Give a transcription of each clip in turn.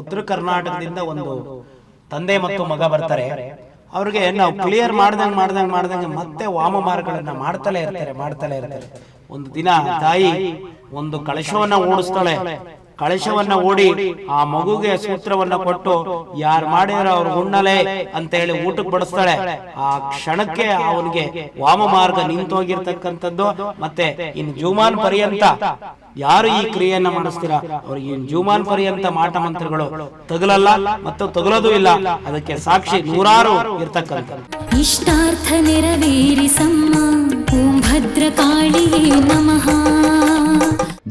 ಉತ್ತರ ಕರ್ನಾಟಕದಿಂದ ಒಂದು ತಂದೆ ಮತ್ತು ಮಗ ಬರ್ತಾರೆ. ಅವ್ರಿಗೆ ನಾವು ಕ್ಲಿಯರ್ ಮಾಡ್ದಂಗ್ ಮಾಡ್ದಂಗ್ ಮಾಡ್ದಂಗೆ ಮತ್ತೆ ವಾಮ ಮಾರ್ಗಗಳನ್ನ ಮಾಡ್ತಲೇ ಇರ್ತಾರೆ ಮಾಡ್ತಲೇ ಇರ್ತಾರೆ. ಒಂದು ದಿನ ತಾಯಿ ಒಂದು ಕಳಶವನ್ನ ಓಡಿಸ್ತಾಳೆ. ಕಳಶವನ್ನ ಓಡಿ ಆ ಮಗುಗೆ ಸೂತ್ರವನ್ನ ಕೊಟ್ಟು, ಯಾರು ಮಾಡಿದ್ರೆ ಅವ್ರ ಉಣ್ಣಲೆ ಅಂತ ಹೇಳಿ ಊಟಕ್ಕೆ ಬಡಿಸ್ತಾಳೆ. ಆ ಕ್ಷಣಕ್ಕೆ ಅವನಿಗೆ ವಾಮ ಮಾರ್ಗ ನಿಂತೋಗಿರ್ತಕ್ಕಂಥದ್ದು. ಮತ್ತೆ ಇನ್ ಜೂಮಾನ್ ಪರ್ಯಂತ ಯಾರು ಈ ಕ್ರಿಯೆಯನ್ನ ಮಾಡಿಸ್ತೀರಾ? ಅವ್ರಿಗೆ ಇನ್ ಜೀವಮಾನ್ ಪರ್ಯಂತ ಮಾಟ ಮಂತ್ರಗಳು ತಗಲಲ್ಲ ಮತ್ತು ತಗಲೋದು ಇಲ್ಲ. ಅದಕ್ಕೆ ಸಾಕ್ಷಿ ನೂರಾರು ಇರ್ತಕ್ಕಂಥ ಇಷ್ಟಾರ್ಥ ನೆರವೇರಿಸಮ್ಮ. ಓಂ ಭದ್ರಕಾಳಿ ನಮಃ.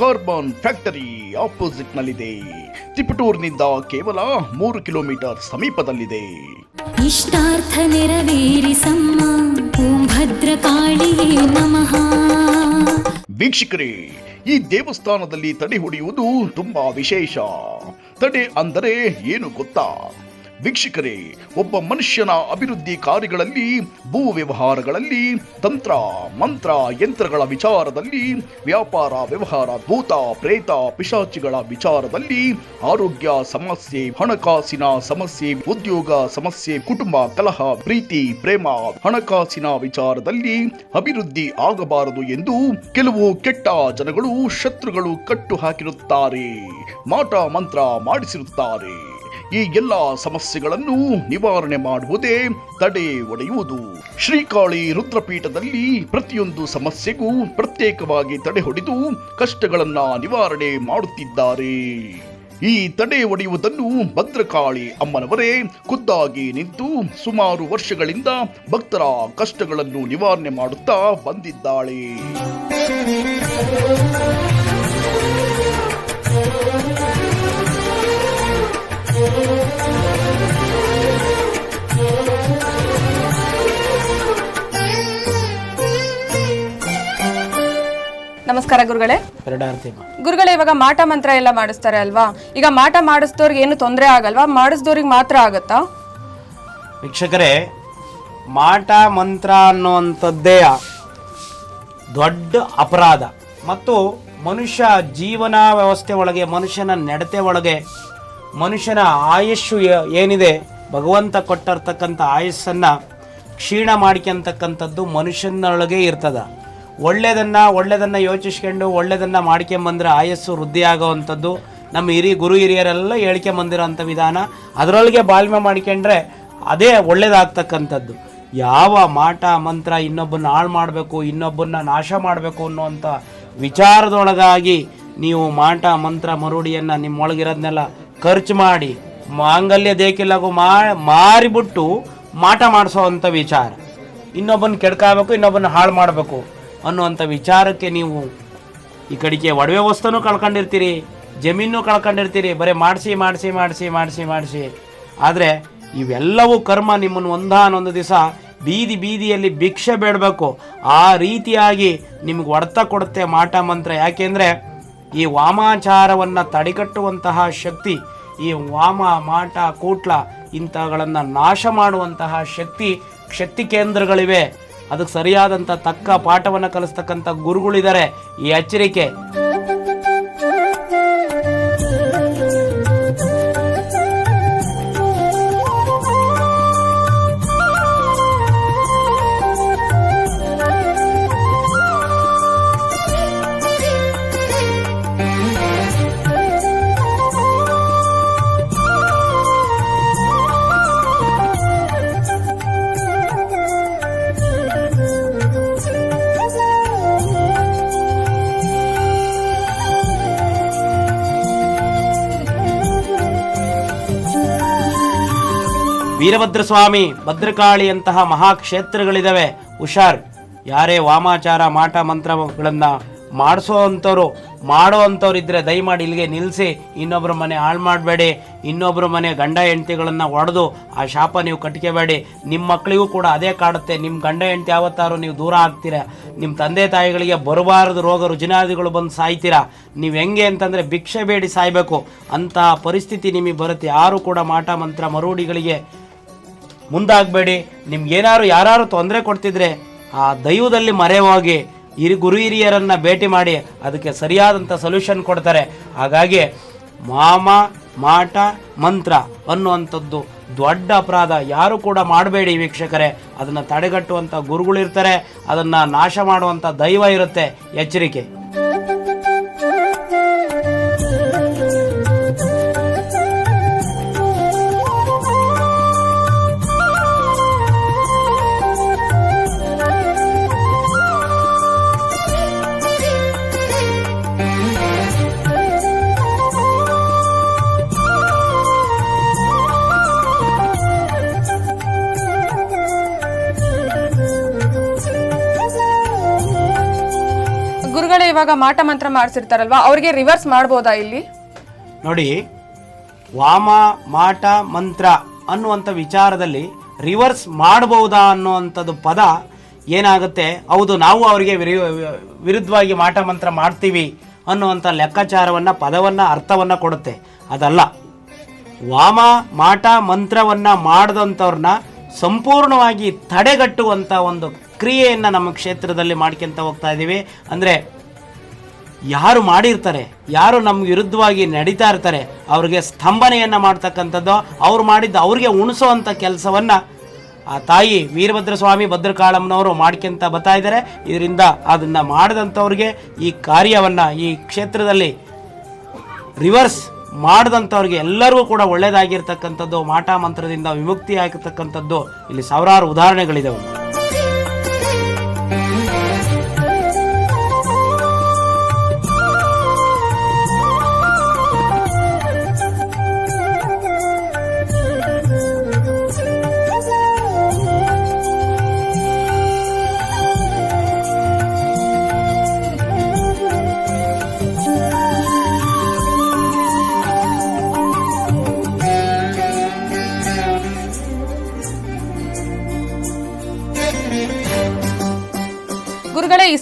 Carbon factory opposite ನಲ್ಲಿದೆ ತಿಪಟೂರಿನಿಂದ ಕೇವಲ ಮೂರು ಕಿಲೋಮೀಟರ್ ಸಮೀಪದಲ್ಲಿದೆ. ಇಷ್ಟಾರ್ಥ ನೆರವೇರಿಸಮ್ಮ ಓಂ ಭದ್ರಕಾಳಿಯೇ ನಮಃ. ವೀಕ್ಷಕರೇ ಈ ದೇವಸ್ಥಾನದಲ್ಲಿ ತಡೆ ಹೊಡೆಯುವುದು ತುಂಬಾ ವಿಶೇಷ. ತಡೆ ಅಂದರೆ ಏನು ಗೊತ್ತಾ? ವೀಕ್ಷಕರೇ, ಒಬ್ಬ ಮನುಷ್ಯನ ಅಭಿವೃದ್ಧಿ ಕಾರ್ಯಗಳಲ್ಲಿ ಭೂ ವ್ಯವಹಾರಗಳಲ್ಲಿ, ತಂತ್ರ, ಮಂತ್ರ, ಯಂತ್ರಗಳ ವಿಚಾರದಲ್ಲಿ, ವ್ಯಾಪಾರ ವ್ಯವಹಾರ, ಭೂತ, ಪ್ರೇತ, ಪಿಶಾಚಿಗಳ ವಿಚಾರದಲ್ಲಿ, ಆರೋಗ್ಯ ಸಮಸ್ಯೆ, ಹಣಕಾಸಿನ ಸಮಸ್ಯೆ, ಉದ್ಯೋಗ ಸಮಸ್ಯೆ, ಕುಟುಂಬ, ಕಲಹ, ಪ್ರೀತಿ, ಪ್ರೇಮ, ಹಣಕಾಸಿನ ವಿಚಾರದಲ್ಲಿ ಅಭಿವೃದ್ಧಿ ಆಗಬಾರದು ಎಂದು ಕೆಲವು ಕೆಟ್ಟ ಜನಗಳು, ಶತ್ರುಗಳು ಕಟ್ಟು ಹಾಕಿರುತ್ತಾರೆ, ಮಾಟ ಮಂತ್ರ ಮಾಡಿಸಿರುತ್ತಾರೆ. ಈ ಎಲ್ಲ ಸಮಸ್ಯೆಗಳನ್ನು ನಿವಾರಣೆ ಮಾಡುವುದೇ ತಡೆ ಒಡೆಯುವುದು. ಶ್ರೀಕಾಳಿ ರುದ್ರಪೀಠದಲ್ಲಿ ಪ್ರತಿಯೊಂದು ಸಮಸ್ಯೆಗೂ ಪ್ರತ್ಯೇಕವಾಗಿ ತಡೆ ಹೊಡೆದು ಕಷ್ಟಗಳನ್ನ ನಿವಾರಣೆ ಮಾಡುತ್ತಿದ್ದಾರೆ. ಈ ತಡೆ ಒಡೆಯುವುದನ್ನು ಭದ್ರಕಾಳಿ ಅಮ್ಮನವರೇ ಖುದ್ದಾಗಿ ನಿಂತು ಸುಮಾರು ವರ್ಷಗಳಿಂದ ಭಕ್ತರ ಕಷ್ಟಗಳನ್ನು ನಿವಾರಣೆ ಮಾಡುತ್ತಾ ಬಂದಿದ್ದಾಳೆ. ನಮಸ್ಕಾರ ಗುರುಗಳೇ. ಗುರುಗಳೇ ಇವಾಗ ಮಾಟ ಮಂತ್ರ ಎಲ್ಲ ಮಾಡಿಸ್ತಾರೆ ಅಲ್ವಾ? ಈಗ ಮಾಟ ಮಾಡಿಸ್ದವ್ರಿಗೆ ಏನು ತೊಂದರೆ ಆಗಲ್ವಾ? ಮಾಡಿಸ್ದವ್ರಿಗೆ ಮಾತ್ರ ಆಗತ್ತಾ? ವೀಕ್ಷಕರೇ ಮಾಟ ಮಂತ್ರ ಅನ್ನುವಂಥದ್ದೇ ದೊಡ್ಡ ಅಪರಾಧ. ಮತ್ತು ಮನುಷ್ಯ ಜೀವನ ವ್ಯವಸ್ಥೆ ಒಳಗೆ ಮನುಷ್ಯನ ನಡತೆ ಒಳಗೆ ಮನುಷ್ಯನ ಆಯುಷ್ಯು ಏನಿದೆ ಭಗವಂತ ಕೊಟ್ಟಿರ್ತಕ್ಕಂಥ ಆಯಸ್ಸನ್ನು ಕ್ಷೀಣ ಮಾಡ್ಕೊಂತಕ್ಕಂಥದ್ದು ಮನುಷ್ಯನೊಳಗೆ ಇರ್ತದ. ಒಳ್ಳೆಯದನ್ನು ಒಳ್ಳೆಯದನ್ನು ಯೋಚಿಸ್ಕೊಂಡು ಒಳ್ಳೆಯದನ್ನು ಮಾಡ್ಕೊಂಬಂದ್ರೆ ಆಯಸ್ಸು ವೃದ್ಧಿ ಆಗೋವಂಥದ್ದು. ನಮ್ಮ ಹಿರಿ ಗುರು ಹಿರಿಯರೆಲ್ಲ ಹೇಳ್ಕೊಂಬಂದಿರೋಂಥ ವಿಧಾನ. ಅದರೊಳಗೆ ಬಾಳ್ಮೆ ಮಾಡ್ಕೊಂಡ್ರೆ ಅದೇ ಒಳ್ಳೇದಾಗ್ತಕ್ಕಂಥದ್ದು. ಯಾವ ಮಾಟ, ಮಂತ್ರ ಇನ್ನೊಬ್ಬನ್ನ ಹಾಳು ಮಾಡಬೇಕು, ಇನ್ನೊಬ್ಬನ್ನ ನಾಶ ಮಾಡಬೇಕು ಅನ್ನುವಂಥ ವಿಚಾರದೊಳಗಾಗಿ ನೀವು ಮಾಟ, ಮಂತ್ರ, ಮರುಡಿಯನ್ನು ನಿಮ್ಮೊಳಗಿರೋದನ್ನೆಲ್ಲ ಖರ್ಚು ಮಾಡಿ, ಮಾಂಗಲ್ಯ ದೇಕಿಲ್ಲಗು ಮಾ, ಮಾರಿಬಿಟ್ಟು ಮಾಟ ಮಾಡಿಸೋ ಅಂಥ ವಿಚಾರ. ಇನ್ನೊಬ್ಬನ ಕೆಡ್ಕಾಬೇಕು ಇನ್ನೊಬ್ಬನ ಹಾಳು ಮಾಡಬೇಕು. ಅನ್ನುವಂಥ ವಿಚಾರಕ್ಕೆ ನೀವು ಈ ಕಡೆಗೆ ಒಡವೆ ವಸ್ತುನೂ ಕಳ್ಕೊಂಡಿರ್ತೀರಿ, ಜಮೀನು ಕಳ್ಕೊಂಡಿರ್ತೀರಿ, ಬರೀ ಮಾಡಿಸಿ ಮಾಡಿಸಿ ಮಾಡಿಸಿ ಮಾಡಿಸಿ ಮಾಡಿಸಿ. ಆದರೆ ಇವೆಲ್ಲವೂ ಕರ್ಮ ನಿಮ್ಮನ್ನು ಒಂದಾನೊಂದು ದಿವಸ ಬೀದಿ ಬೀದಿಯಲ್ಲಿ ಭಿಕ್ಷೆ ಬೇಡಬೇಕು. ಆ ರೀತಿಯಾಗಿ ನಿಮ್ಗೆ ಒಡ್ತ ಕೊಡುತ್ತೆ ಮಾಟ ಮಂತ್ರ. ಯಾಕೆಂದರೆ ಈ ವಾಮಾಚಾರವನ್ನು ತಡೆಗಟ್ಟುವಂತಹ ಶಕ್ತಿ, ಈ ವಾಮ, ಮಾಟ, ಕೂಟ್ಲ ಇಂಥಗಳನ್ನು ನಾಶ ಮಾಡುವಂತಹ ಶಕ್ತಿ ಶಕ್ತಿ ಕೇಂದ್ರಗಳಿವೆ. ಅದಕ್ಕೆ ಸರಿಯಾದಂಥ ತಕ್ಕ ಪಾಠವನ್ನು ಕಲಿಸ್ತಕ್ಕಂಥ ಗುರುಗಳಿದ್ದಾರೆ ಈ ಎಚ್ಚರಿಕೆ. ವೀರಭದ್ರ ಸ್ವಾಮಿ ಭದ್ರಕಾಳಿಯಂತಹ ಮಹಾಕ್ಷೇತ್ರಗಳಿದ್ದಾವೆ ಹುಷಾರ್. ಯಾರೇ ವಾಮಾಚಾರ, ಮಾಟ, ಮಂತ್ರಗಳನ್ನು ಮಾಡಿಸೋ ಅಂಥವ್ರು, ಮಾಡೋ ಅಂಥವ್ರು ಇದ್ದರೆ ದಯಮಾಡಿ ಇಲ್ಲಿಗೆ ನಿಲ್ಲಿಸಿ ಇನ್ನೊಬ್ಬರ ಮನೆ ಹಾಳು ಮಾಡಬೇಡಿ. ಇನ್ನೊಬ್ಬರ ಮನೆ ಗಂಡ ಹೆಂಡತಿಗಳನ್ನು ಒಡೆದು ಆ ಶಾಪ ನೀವು ಕಟ್ಕೋಬೇಡಿ. ನಿಮ್ಮ ಮಕ್ಕಳಿಗೂ ಕೂಡ ಅದೇ ಕಾಡುತ್ತೆ. ನಿಮ್ಮ ಗಂಡ ಹೆಂಡತಿ ಯಾವತ್ತಾರು ನೀವು ದೂರ ಆಗ್ತೀರಾ. ನಿಮ್ಮ ತಂದೆ ತಾಯಿಗಳಿಗೆ ಬರಬಾರದು ರೋಗ ರುಜಿನಾದಿಗಳು ಬಂದು ಸಾಯ್ತೀರಾ. ನೀವು ಹೆಂಗೆ ಅಂತಂದರೆ ಭಿಕ್ಷೆ ಬೇಡಿ ಸಾಯಬೇಕು. ಅಂತಹ ಪರಿಸ್ಥಿತಿ ನಿಮಗೆ ಬರುತ್ತೆ. ಯಾರು ಕೂಡ ಮಾಟ, ಮಂತ್ರ, ಮರುಡಿಗಳಿಗೆ ಮುಂದಾಗಬೇಡಿ. ನಿಮ್ಗೇನಾದ್ರು ಯಾರು ತೊಂದರೆ ಕೊಡ್ತಿದ್ರೆ ಆ ದೈವದಲ್ಲಿ ಮರೆ ಹೋಗಿ ಹಿರಿ ಗುರು ಹಿರಿಯರನ್ನು ಭೇಟಿ ಮಾಡಿ ಅದಕ್ಕೆ ಸರಿಯಾದಂಥ ಸೊಲ್ಯೂಷನ್ ಕೊಡ್ತಾರೆ. ಹಾಗಾಗಿ ಮಾಮ, ಮಾಟ, ಮಂತ್ರ ಅನ್ನುವಂಥದ್ದು ದೊಡ್ಡ ಅಪರಾಧ. ಯಾರು ಕೂಡ ಮಾಡಬೇಡಿ ವೀಕ್ಷಕರೇ. ಅದನ್ನು ತಡೆಗಟ್ಟುವಂಥ ಗುರುಗಳಿರ್ತಾರೆ ಅದನ್ನು ನಾಶ ಮಾಡುವಂಥ ದೈವ ಇರುತ್ತೆ. ಎಚ್ಚರಿಕೆ. ಇವಾಗ ಮಾಟ ಮಂತ್ರ ಮಾಡಿಸಿರ್ತಾರಲ್ವಾ? ಅವ್ರಿಗೆ ರಿವರ್ಸ್ ಮಾಡ್ಬೋದಾ ಇಲ್ಲಿ? ನೋಡಿ, ವಾಮ, ಮಾಟ, ಮಂತ್ರ ಅನ್ನುವಂಥ ವಿಚಾರದಲ್ಲಿ ರಿವರ್ಸ್ ಮಾಡಬಹುದಾ ಅನ್ನುವಂಥದ್ದು ಪದ ಏನಾಗುತ್ತೆ? ಹೌದು, ನಾವು ಅವರಿಗೆ ವಿರಿ, ವಿರುದ್ಧವಾಗಿ ಮಾಟ ಮಂತ್ರ ಮಾಡ್ತೀವಿ ಅನ್ನುವಂಥ ಲೆಕ್ಕಾಚಾರವನ್ನು, ಪದವನ್ನು, ಅರ್ಥವನ್ನು ಕೊಡುತ್ತೆ. ಅದಲ್ಲ, ವಾಮ, ಮಾಟ, ಮಂತ್ರವನ್ನು ಮಾಡಿದಂಥವ್ರನ್ನ ಸಂಪೂರ್ಣವಾಗಿ ತಡೆಗಟ್ಟುವಂಥ ಒಂದು ಕ್ರಿಯೆಯನ್ನು ನಮ್ಮ ಕ್ಷೇತ್ರದಲ್ಲಿ ಮಾಡ್ಕೊಂತ ಹೋಗ್ತಾ ಇದ್ದೀವಿ ಅಂದರೆ ಯಾರು ಮಾಡಿರ್ತಾರೆ, ಯಾರು ನಮ್ಮ ವಿರುದ್ಧವಾಗಿ ನಡೀತಾ ಇರ್ತಾರೆ, ಅವ್ರಿಗೆ ಸ್ತಂಭನೆಯನ್ನು ಮಾಡ್ತಕ್ಕಂಥದ್ದು, ಅವ್ರು ಮಾಡಿದ್ದು ಅವ್ರಿಗೆ ಉಣಿಸೋವಂಥ ಕೆಲಸವನ್ನು ಆ ತಾಯಿ ವೀರಭದ್ರ ಸ್ವಾಮಿ ಭದ್ರಕಾಳಮ್ಮನವರು ಮಾಡ್ಕೊಂತ ಬರ್ತಾ ಇದ್ದಾರೆ ಇದರಿಂದ ಅದನ್ನು ಮಾಡಿದಂಥವ್ರಿಗೆ ಈ ಕಾರ್ಯವನ್ನು ಈ ಕ್ಷೇತ್ರದಲ್ಲಿ ರಿವರ್ಸ್ ಮಾಡಿದಂಥವ್ರಿಗೆ ಎಲ್ಲರಿಗೂ ಕೂಡ ಒಳ್ಳೆಯದಾಗಿರ್ತಕ್ಕಂಥದ್ದು ಮಾಟ ಮಂತ್ರದಿಂದ ವಿಮುಕ್ತಿ ಆಗಿರ್ತಕ್ಕಂಥದ್ದು ಇಲ್ಲಿ ಸಾವಿರಾರು ಉದಾಹರಣೆಗಳಿದಾವೆ.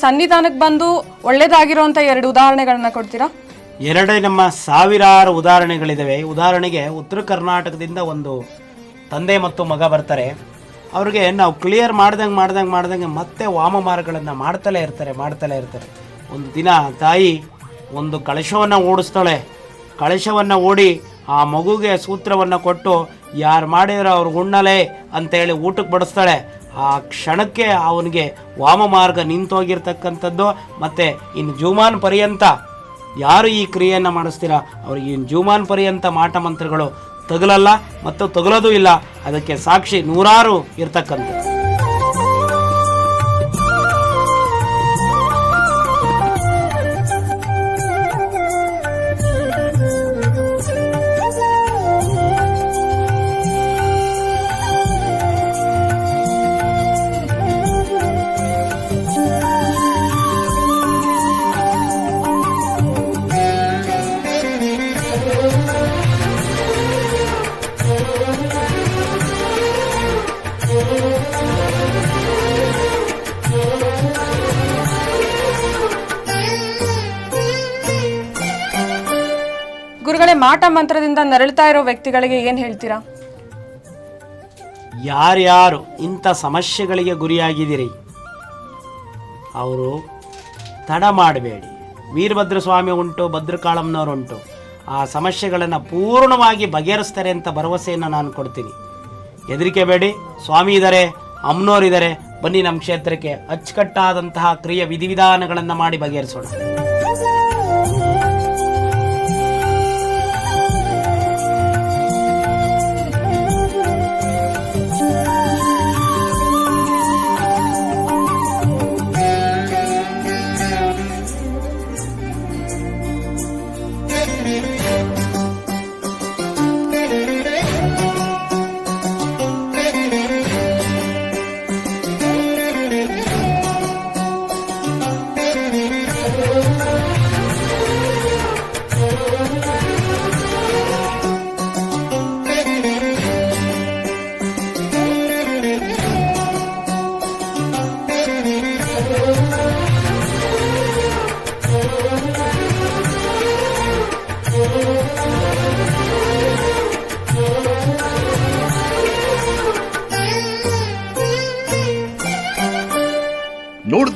ಸನ್ನಿಧಾನಕ್ಕೆ ಬಂದು ಒಳ್ಳೇದಾಗಿರುವಂತ ಎರಡು ಉದಾಹರಣೆಗಳನ್ನ ಕೊಡ್ತೀರಾ? ಎರಡೇ ನಮ್ಮ ಸಾವಿರಾರು ಉದಾಹರಣೆಗಳಿದ್ದಾವೆ ಉದಾಹರಣೆಗೆ ಉತ್ತರ ಕರ್ನಾಟಕದಿಂದ ಒಂದು ತಂದೆ ಮತ್ತು ಮಗ ಬರ್ತಾರೆ. ಅವ್ರಿಗೆ ನಾವು ಕ್ಲಿಯರ್ ಮಾಡ್ದಂಗೆ ಮಾಡ್ದಂಗೆ ಮಾಡ್ದಂಗೆ ಮತ್ತೆ ವಾಮ ಮಾರ್ಗಗಳನ್ನು ಮಾಡ್ತಲೇ ಇರ್ತಾರೆ ಮಾಡ್ತಲೇ ಇರ್ತಾರೆ. ಒಂದು ದಿನ ತಾಯಿ ಒಂದು ಕಳಶವನ್ನು ಓಡಿಸ್ತಾಳೆ. ಕಳಶವನ್ನು ಓಡಿ ಆ ಮಗುಗೆ ಸೂತ್ರವನ್ನು ಕೊಟ್ಟು, ಯಾರು ಮಾಡಿದ್ರೆ ಅವ್ರು ಉಣ್ಣಲೆ ಅಂತೇಳಿ ಊಟಕ್ಕೆ ಬಡಿಸ್ತಾಳೆ. ಆ ಕ್ಷಣಕ್ಕೆ ಅವನಿಗೆ ವಾಮ ಮಾರ್ಗ ನಿಂತೋಗಿರ್ತಕ್ಕಂಥದ್ದು. ಮತ್ತು ಇನ್ನು ಜೂಮಾನ್ ಪರ್ಯಂತ ಯಾರು ಈ ಕ್ರಿಯೆಯನ್ನು ಮಾಡಿಸ್ತೀರ? ಅವ್ರಿಗೆ ಇನ್ನು ಜೂಮಾನ್ ಪರ್ಯಂತ ಮಾಟ ಮಂತ್ರಗಳು ತಗಲಲ್ಲ ಮತ್ತು ತಗಲೋದು ಇಲ್ಲ. ಅದಕ್ಕೆ ಸಾಕ್ಷಿ ನೂರಾರು ಇರ್ತಕ್ಕಂಥದ್ದು. ಮಾಟ ಮಂತ್ರದಿಂದ ನರಳ್ತಾ ಇರೋ ವ್ಯಕ್ತಿಗಳಿಗೆ ಏನ್ ಹೇಳ್ತೀರಾ? ಯಾರ್ಯಾರು ಇಂಥ ಸಮಸ್ಯೆಗಳಿಗೆ ಗುರಿಯಾಗಿದ್ದೀರಿ? ಅವರು ತಡ ಮಾಡಬೇಡಿ. ವೀರಭದ್ರ ಸ್ವಾಮಿ ಉಂಟು, ಭದ್ರಕಾಳಮ್ಮನವರುಂಟು. ಆ ಸಮಸ್ಯೆಗಳನ್ನು ಪೂರ್ಣವಾಗಿ ಬಗೆಹರಿಸ್ತಾರೆ ಅಂತ ಭರವಸೆಯನ್ನು ನಾನು ಕೊಡ್ತೀನಿ. ಹೆದರಿಕೆ ಬೇಡಿ. ಸ್ವಾಮಿ ಇದ್ದಾರೆ ಅಮ್ಮನವರಿದ್ದಾರೆ ಬನ್ನಿ ನಮ್ಮ ಕ್ಷೇತ್ರಕ್ಕೆ ಅಚ್ಚುಕಟ್ಟಾದಂತಹ ಕ್ರಿಯೆ ವಿಧಿವಿಧಾನಗಳನ್ನು ಮಾಡಿ ಬಗೆಹರಿಸೋಣ.